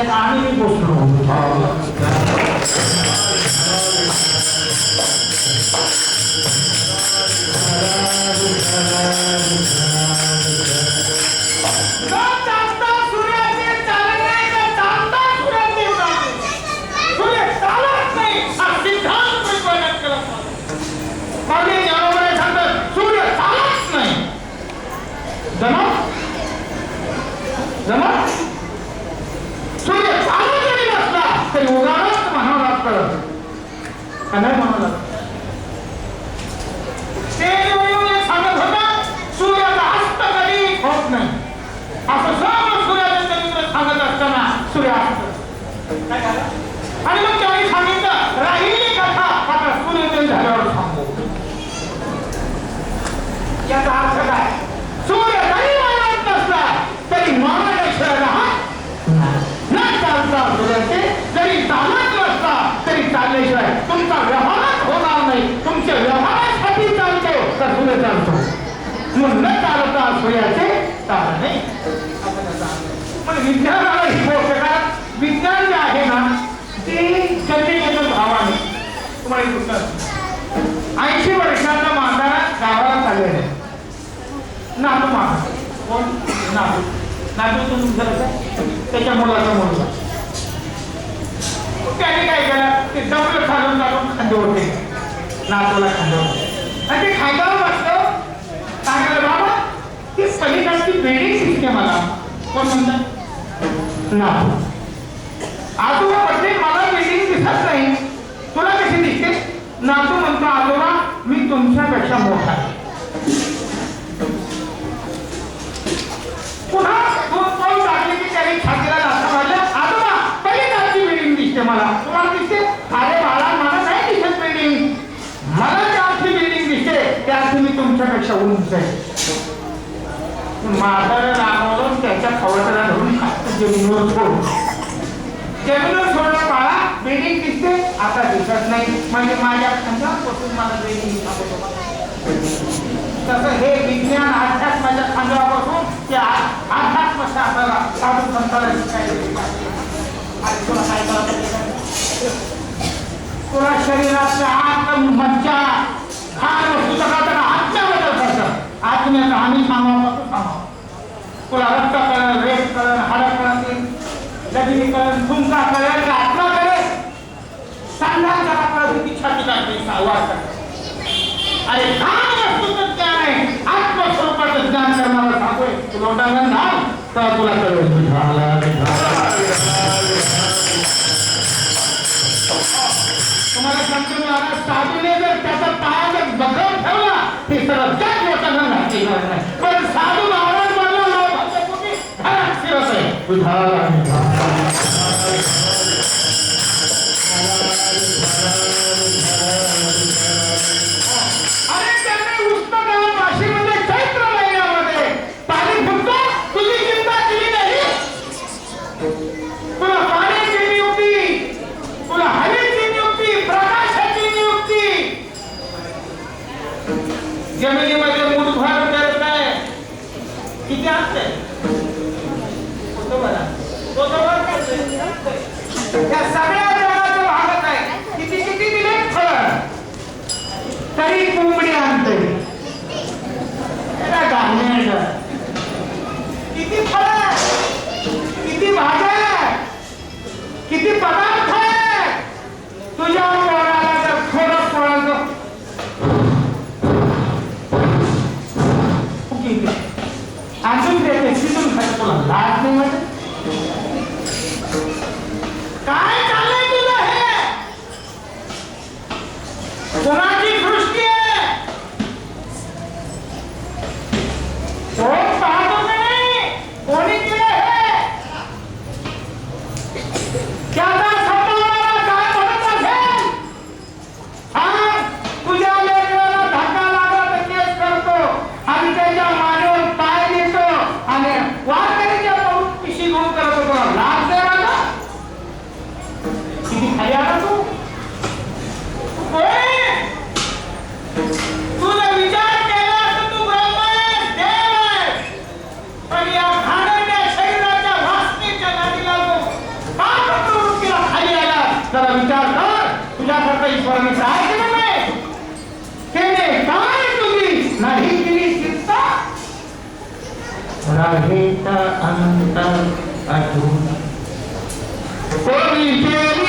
त्याच्यात आम्ही बसलो न चालता नसला म्हणावं लागतं का नाही म्हणावं लागतं सांगत होता सूर्याचा हस्त कधी होत नाही. असं सर्व सूर्याचं चरित्र सांगत असताना सूर्यास्त काय आणि मग त्याने सांगितलं राहिली कथा आता सूर्योदय झाल्यावर सांगू याचा अर्थ काय सूर्य जरी मानत नसला तरी मानण्याशिवाय राहत न चालता सूर्याचे जरी चालत नसला तरी चालल्याशिवाय तुमचा व्यवहारच होणार नाही. तुमच्या व्यवहारासाठी चालतो? तर सूर्य चालतो? मग न चालता सूर्याचे चालत नाही. पण विज्ञानाला ही गोष्ट विज्ञान जे आहे ना ते जमिनीच्या भावाने. तुम्हाला ऐंशी वर्षाचा माझा गावाला चाललेला आहे नातू माझा कोण? नातू. नातू तुम्ही त्याच्या मुलाचा मुलगा. त्याने काय ते जमलं खालून जाऊन खांदे होते. नातूला खांद्यावर आणि ते खांद्यावर बसलं. सांगायला बाबा ते पलीकडची बिल्डिंग शिकते मला कोण म्हणतात ना आजोबा म्हणते मला बिल्डिंग दिसत नाही. तुला कशी दिसते नातू म्हणतो आजोबा मी तुमच्यापेक्षा मोठा आहे. पुन्हा दोन पाऊल टाकले की त्याने छातीला लाथा मारल्या. आजोबा पलीकडची बिल्डिंग दिसते मला तुम्हाला दिसते अरे बाळा मला नाही दिसत बिल्डिंग मला ज्याची बिल्डिंग दिसते त्याची मी तुमच्यापेक्षा उंच आहे. माझं त्याच्या खवटाला धरून जमिनीवर सोड. जमिनीवर बाळा बिल्डिंग दिसते आता दिसत नाही. म्हणजे माझ्या खांद्यापासून मला बिल्डिंग तसं हे विज्ञान अध्यात्माच्या खांद्यापासून त्या अध्यात्म शास्त्राला साधू संताला शिकायला तुला काय करायचं ते कर. तुला शरीरातल्या आत मज्जा खाण पुस्तकाचा सगळं आत्म्याबद्दल करतात आत्म्याचा आम्ही सांगावं तू तुला रक्त कळण रेत कळण हाड कळण लग्नी कळण तुमचा कळण का आत्मा कळण सांगायचा आपला किती छाती काढते आवाज करते अरे काय वस्तूचं ज्ञान आहे आत्मस्वरूपाचं ज्ञान करणारा सांगतोय. तुला उदाहरण धाम तर तुला कळेल. झाला झाला. तुम्हाला सांगतो मी साधूने जर त्याचा पाया जर बघवून ठेवला ते सर्व जग लोकांना नाही पण साधू महाराज म्हणला लोकांच्या ईश्वराने काय केलं नाही केले काय तुझी नाही केली चिंता अनंत अजून कोणी केली?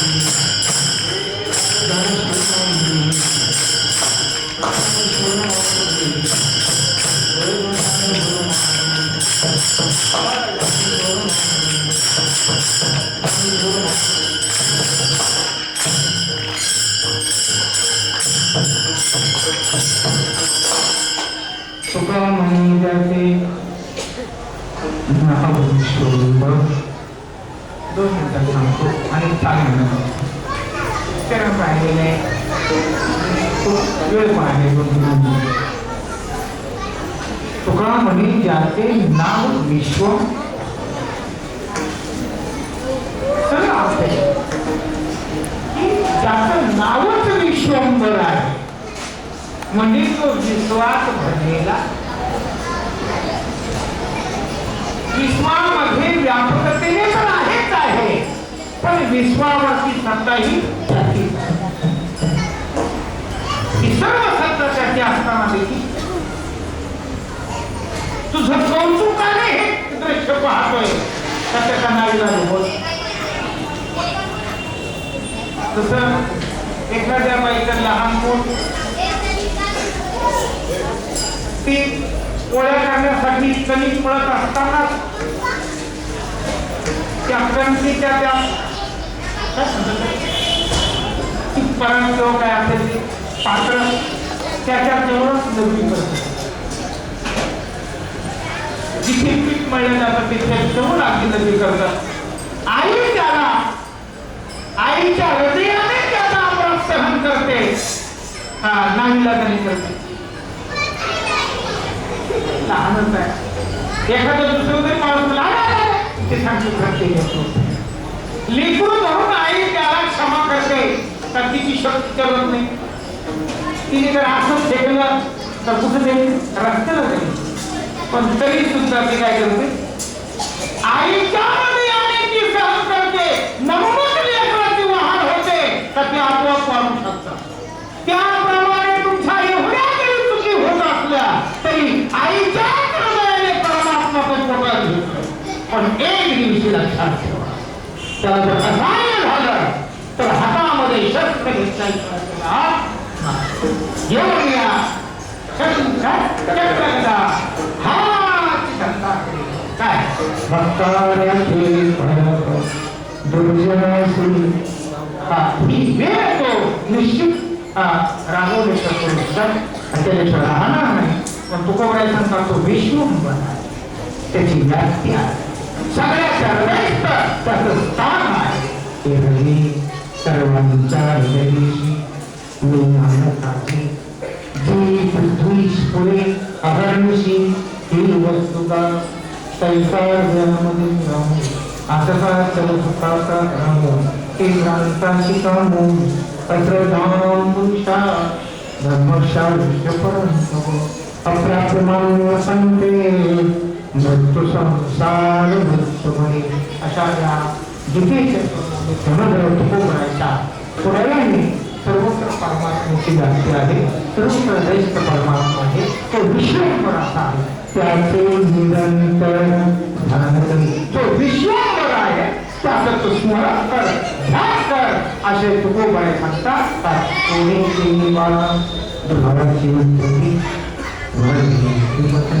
तुका आणि चांगलं त्याला पाहिलेले खूप वेळ पाहिले तुका म्हणे ज्याचे नाव विश्व सगळं अर्थ आहे. की नावच विश्वंभर आहे म्हणजे तो विश्वास भरलेला विश्वामध्ये व्यापकतेने तर आहेच आहे पण विश्वावरती सत्ता ही त्याची. ही सर्व सत्ता त्याची असताना देखील तुझं कौतुकाने हे दृश्य पाहतोय त्याच्या कानाला बोल तस एखाद्या बाईचं लहान मूल ती पोळ्या करण्यासाठी कणिक पळत असताना त्या कणकीच्या त्या काय म्हणतात ते? काय असेल पात्र जिथे पीठ मळलं जातं तिथे जवळ करतात. आई त्याला आईच्या हृदयाने त्याचा अपराध सहन करते. हा नाहीला तरी करते. लहानच आहे. एखादं दुसरं तरी माणूस लहान आहे, ते सांगतो प्रत्येक येतो लेकरू धरून आई त्याला क्षमा करते तर तिची शक्ती करत नाही। तिने जर असं फेकलं तर कुठं जाईल रस्त्याला जाईल पण तरी सुद्धा ती काय करते आईच्या हृदयाने ती सहन करते नमूनच लेकराची वाहन होते तर ते आपोआप वाढू शकतात त्याप्रमाणे तुमच्या एवढ्या जरी चुकी होत असल्या तरी आईच्या हृदयाने परमात्मा पण घेतो पण एक गोष्टी लक्षात त्याला जर झालं तर हातामध्ये शस्त्र घेतला येऊन या काय? हा वेळ तो निश्चित हा, रागवले शकतो राहणार नाही पण तुकोबराय तो विश्वंभर आहे. त्याची व्याप्ती आहे. सगळ्या सर्वेष्ट त्याचं स्थान आहे ते हल्ली सर्वांच्या हृदयी मी मानत आहे जी पृथ्वी पुढे अहर्निशी ही वस्तुका तैसार्यामध्ये राहू आसका चलसुखाचा राहू केंद्रांताशी कामू तत्र धाम पुरुषा धर्मशा परंतु अप्राप्यमान वसंते मृत्यू संसार मृत्यूमय अशा या जिथे समग्र तुकोबरायच्या पुराव्याने सर्वत्र परमात्म्याची व्याप्ती आहे सर्वत्र दैस्त परमात्मा आहे तो विश्वंभर असा आहे. त्याचे निरंतर ध्यान तो जो विश्वंभर आहे त्याचं तू स्मरण कर ध्यान कर असे तुकोबाई सांगतात. काय? कोणी केली बाळा जीवन उद्योगी वरली श्रीमती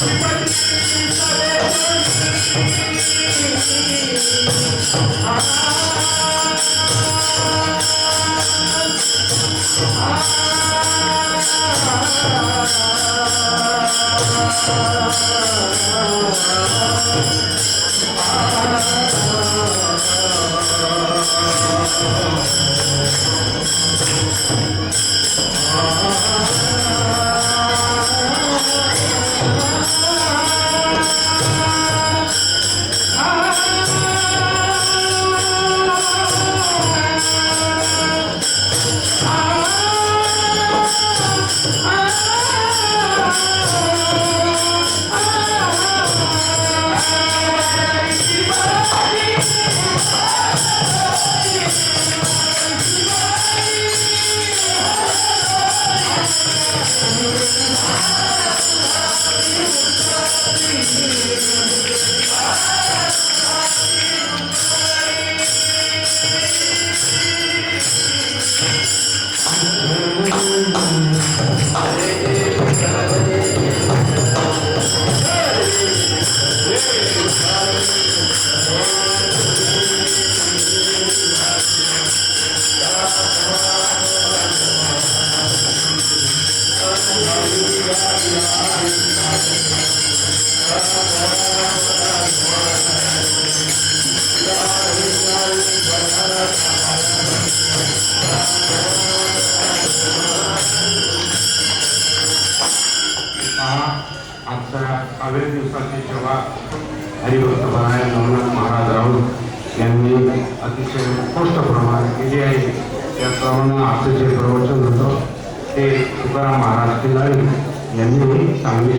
Ah आजच्या अवेळ दिवसाची जेव्हा हरिभक्त परायण नवनाथ महाराज राऊत. यांनी अतिशय उत्कृष्टप्रमाणे केली आहे. त्याप्रमाणे आजचं जे प्रवचन होतं ते तुकाराम महाराज खिलारी यांनी सांगली